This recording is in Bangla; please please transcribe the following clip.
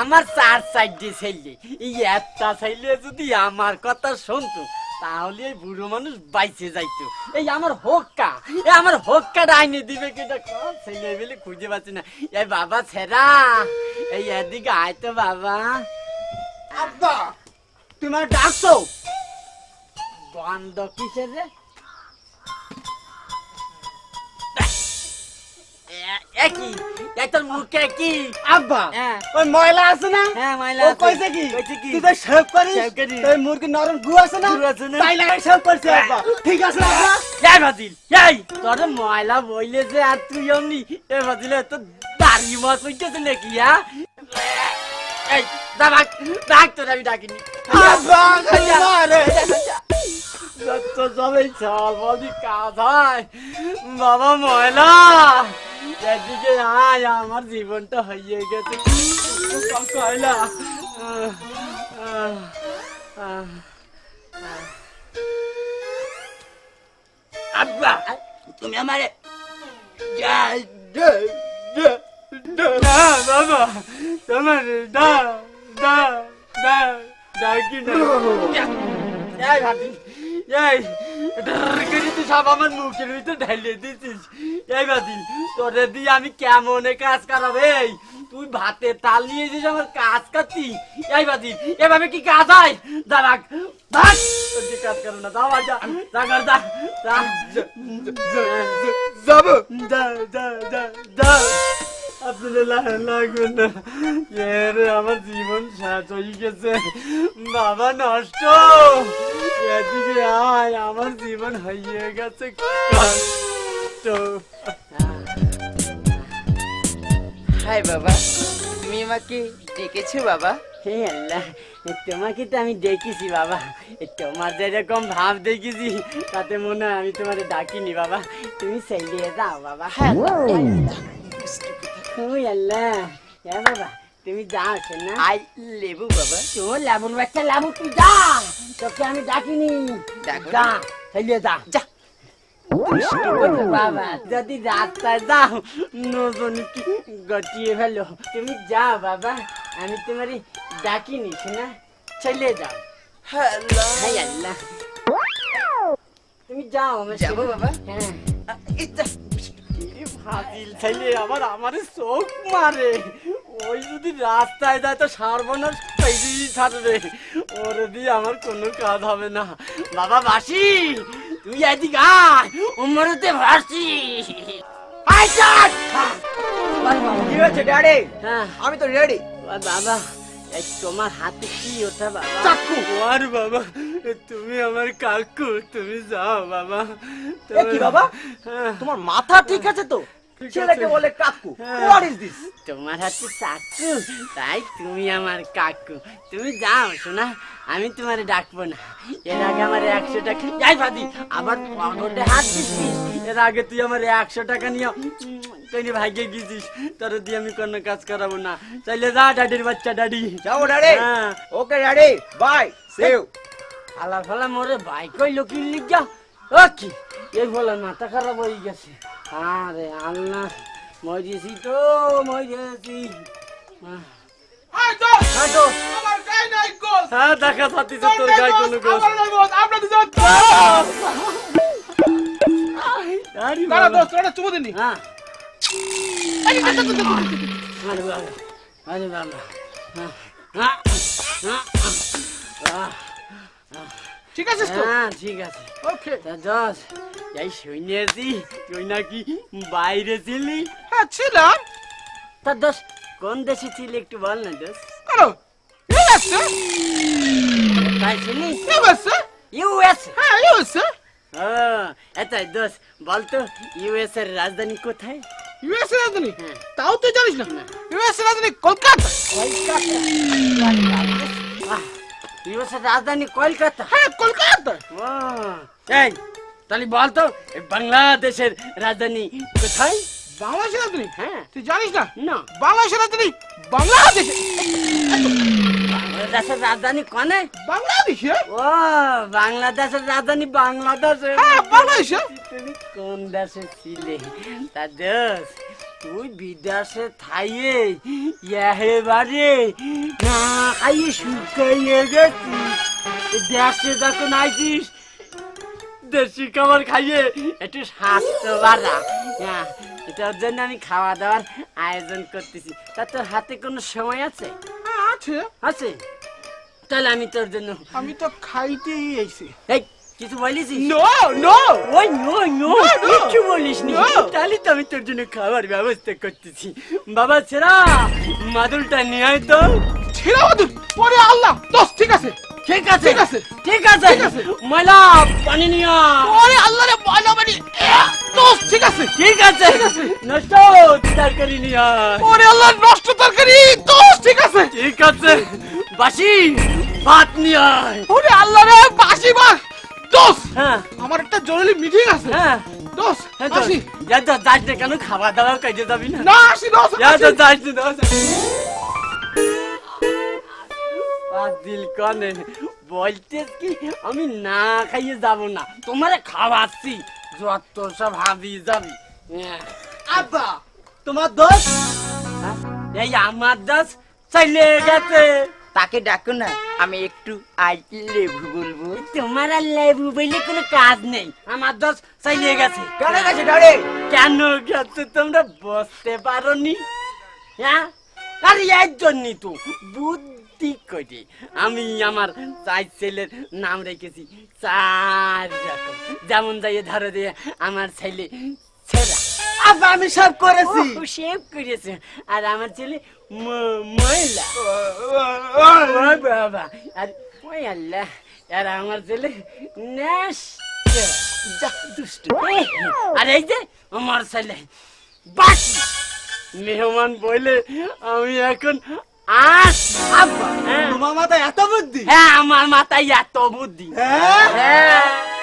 আমার চার সাইডে ছেলে। এই একটা ছেলে যদি আমার কথা শুনতো তাহলে এই বুড়ো মানুষ বাইচে যাইতো। এই আমার হোক্কা এই আমার হোক্কা ডাইনে দিবে কেটা ছেলে বেলে খুঁজে পাচ্ছি না। এই বাবা ছেড়া এই এদিকে আয় তো বাবা। আব্বা তোমার ডাকছো? বন্ধ কিসের রে? এ- এ কি এ তোর মুখে কি? আব্বা হ্যাঁ। ওই ময়লা আছে না? হ্যাঁ মাইলা ও কইছে কি? কইছে কি? তুই তো শেভ করিস তুই মুরগি নরম গু আছে না? তাই লাগাই শেভ করছিস আব্বা। ঠিক আছে আব্বা? এই বাতিল এই তোর ময়লা বইলে যে আর তুই অমনি এ বাতিলে তো দাড়ি মাছ হইতেছে নাকি হ্যাঁ? এই দা ডাক তোর আমি ডাকিনি। আব্বা যত সবাই চল বলি হয়। বাবা ময়লা। এদিকে আয় আমার জীবনটা হইয়ে গেছে কয়লা আহ, আহ, আহ, আব্বা তুমি আমারে যা না বাবা তোমার দা দা দা ডাকি না এই ভাবি এই ডরগরি তুই সব আমার মুখের ভিতর ঢালিয়ে দিছিস এই বাদিল তোরে দিয়ে আমি কেমনে কাজ করাবে? এই তুই ভাতে তাল নিয়েছিস আমার কাজ করতি এই বাদিল এভাবে কি কাজ হয় দাঁড়াক করো না দাও যা কর দা যাব। না এর আমার জীবন হয়ে গেছে। বাবা নষ্ট। এদিকে আয় আমার জীবন হয়ে গেছে। কষ্ট। হাই বাবা তুমি আমাকে ডেকেছো বাবা? হে আল্লাহ তোমাকে তো আমি দেখেছি বাবা। তোমার যেরকম ভাব দেখেছি তাতে মনে হয় আমি তোমার ডাকিনি বাবা। তুমি চাইলিয়ে যাও বাবা। হ্যাঁ ওই আল্লাহ হ্যাঁ বাবা তুমি যাও না আই লেবু বাবা তোর লাবুর বাচ্চা লাবু তুই যা তোকে আমি ডাকিনি ডাকো যা চাইলিয়ে যা যা বাবা যদি রাস্তায় যাও নজনকে গটিয়ে ফেলো তুমি যাও বাবা আমি তোমার ডাকিনি শোনা চলে যাও হাই আল্লাহ তুমি যাও যাব। বাবা হ্যাঁ ফাজিল ছেলে আমার আমারে চোখ মারে। ওই যদি রাস্তায় যায় তো সর্বনাশ পেরিয়ে ছাড়বে ওরে দিয়ে আমার কোনো কাজ হবে না। বাবা বাসি তুই এদিকে আয় উমরতে ভাসি। কি হয়েছে ড্যাডি? হ্যাঁ। আমি তো রেডি বাবা তোমার হাতে কি ওটা বাবা? চাকু। আর বাবা তুমি আমার কাকু তুমি যাও বাবা। কি বাবা? হ্যাঁ। তোমার মাথা ঠিক আছে তো? ছেলেকে বলে কাকু। হ্যাঁ। হোয়াট ইজ দিস তোমার হাতে চাকু তাই তুমি আমার কাকু। তুমি যাও শোনা আমি তোমার ডাকবো না। এর আগে আমার একশো টাকা যাই ভাদি আবার পকেটে হাত দিচ্ছিস? এর আগে তুই আমার একশো টাকা নিয়ে তুই ভাইকে গেছিস। তোর দিয়ে আমি কোনো কাজ করাবো না। চাইলে যা ডাডির বাচ্চা ডাডি যাও ড্যাডি। হ্যাঁ। Okay daddy bye see you ফালা মোরে ভাই কইলো কি লিখা ও কি? এই বলে মাথা খারাপ হয়ে গেছে। আরে আল্লাহ মরেছি তো আহ। হ্যাঁ দোস্ত, হ্যাঁ দেখা পাচ্ছিস তোর গায়ে কোনো গোস আরে বাবা। হ্যাঁ। আরে বাবা। আরে বাবা। হ্যাঁ, হ্যাঁ, হ্যাঁ, ঠিক আছে হ্যাঁ ঠিক আছে। ওকে তা দোষ এই শুনেছি তুই নাকি বাইরে ছিলি? হ্যাঁ ছিলাম। তা দোষ কোন দেশে ছিলি একটু বল না দোষ করো ইউএসএ তাই ছিলি ইউএসএ ইউএস হ্যাঁ ইউএসএ ও এটাই দোষ বলতো ইউএস এর রাজধানী কোথায়? ইউএসএ রাজধানী? হ্যাঁ। তাও তুই জানিস না। ইউএসএ রাজধানী কলকাতা। ইউএস এর রাজধানী কলকাতা? হ্যাঁ কলকাতা। এই তাহলে বলতো এই বাংলাদেশের রাজধানী কোথায়? বাংলাদেশের রাজধানী? হ্যাঁ। তুই জানিস না? না। বাংলাদেশের রাজধানী বাংলাদেশ। বাংলাদেশের রাজধানী কনে? বাংলাদেশে? ও বাংলাদেশের রাজধানী বাংলাদেশে। হ্যাঁ বাংলাদেশে। তুমি কোন দেশে ছিলে? তা দোষ তুই বিদেশে থাইয়ে এবারে না খাইয়ে শুকাইয়ে গেছিস। দেশে যখন আইছিস দেশি খাবার খাইয়ে একটু স্বাস্থ্য বাড়া। হ্যাঁ এটার জন্য আমি খাওয়া দাওয়ার আয়োজন করতেছি। তা তোর হাতে কোনো সময় আছে? আছে। আছে? তাহলে আমি তোর জন্য আমি তো খাইতেই আইছি এই কিছু বলিস নো নো ওই নো নো No, no. বলিস নি. তাহলে তো আমি তোর জন্য খাবার ব্যবস্থা করতেছি। বাবা ছেড়া! মাদুলটা নিয়ে আয় তো। ছেড়ে বাদুর ওরে আল্লাহ! দোস্ত ঠিক আছে। ঠিক আছে ঠিক আছে। ঠিক আছে। ময়লা পানি নিয়ে। ওরে আল্লাহ রে বলো মানে দোস্ত ঠিক আছে। ঠিক আছে। নষ্ট তরকারি নিয়ে। ওরে আল্লাহ নষ্ট তরকারি। দোস্ত ঠিক আছে। ঠিক আছে। বাসি ভাত নিয়ে। ওরে আল্লাহ রে বাসি বাস দোস্ত হ্যাঁ। আমার একটা জরুরি মিটিং আছে। হ্যাঁ। দোস্ত হ্যাঁ তো, আসি। যা যাস না কেন খাওয়া দাওয়া কাজে যাবি না। না আসি দোস্ত যা। তো যাস না দোস্ত। দিল কানে। কি আমি না খাইয়ে যাব না। তোমার খাওয়াচ্ছি। যত সব হাবি যাবি। হ্যাঁ। আব্বা তোমার দোষ? হ্যাঁ? এই আমার দাস চলে গেছে। তাকে ডাকো না আমি একটু আই লেবু বলব। তোমার আর লেবু বলে কোনো কাজ নেই। আমার দোষ চলে গেছে। কেন গেছে ডারে কেন গেছে তোমরা বসতে পারোনি? হ্যাঁ? আরে এর জন্যই তো। বুদ্ধি করে আমি আমার চার ছেলের নাম রেখেছি চার রকম যেমন যাই ধরো দিয়ে আমার ছেলে আব্বা আমি সব করেছি শেভ করেছে আর আমার ছেলে ম- ময়লা বাবা আর ওই আল্লাহ আর আমার ছেলে যা দুষ্টু আর এই যে আমার ছেলে বাকি মেহমান বলে আমি এখন হ্যাঁ। তোমার মাথায় এত বুদ্ধি? হ্যাঁ আমার মাথায় এত বুদ্ধি। হ্যাঁ? হ্যাঁ।